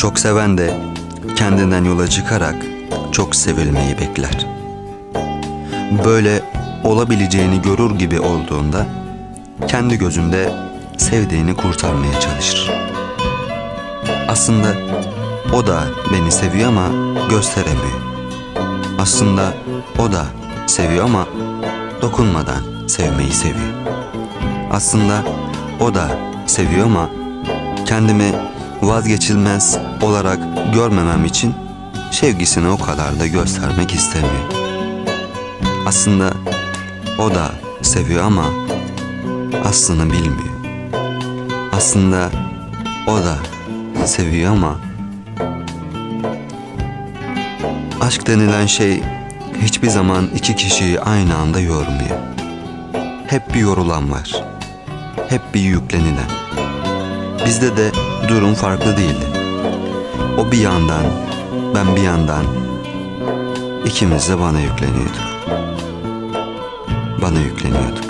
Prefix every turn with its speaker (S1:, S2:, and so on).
S1: Çok seven de kendinden yola çıkarak çok sevilmeyi bekler. Böyle olabileceğini görür gibi olduğunda kendi gözünde sevdiğini kurtarmaya çalışır. Aslında o da beni seviyor ama gösteremiyor. Aslında o da seviyor ama dokunmadan sevmeyi seviyor. Aslında o da seviyor ama kendimi vazgeçilmez olarak görmemem için sevgisini o kadar da göstermek istemiyor. Aslında o da seviyor ama aslını bilmiyor. Aslında o da seviyor ama aşk denilen şey hiçbir zaman iki kişiyi aynı anda yormuyor. Hep bir yorulan var. Hep bir yüklenilen. Bizde de durum farklı değildi. O bir yandan, ben bir yandan ikimiz de bana yükleniyorduk. Bana yükleniyorduk.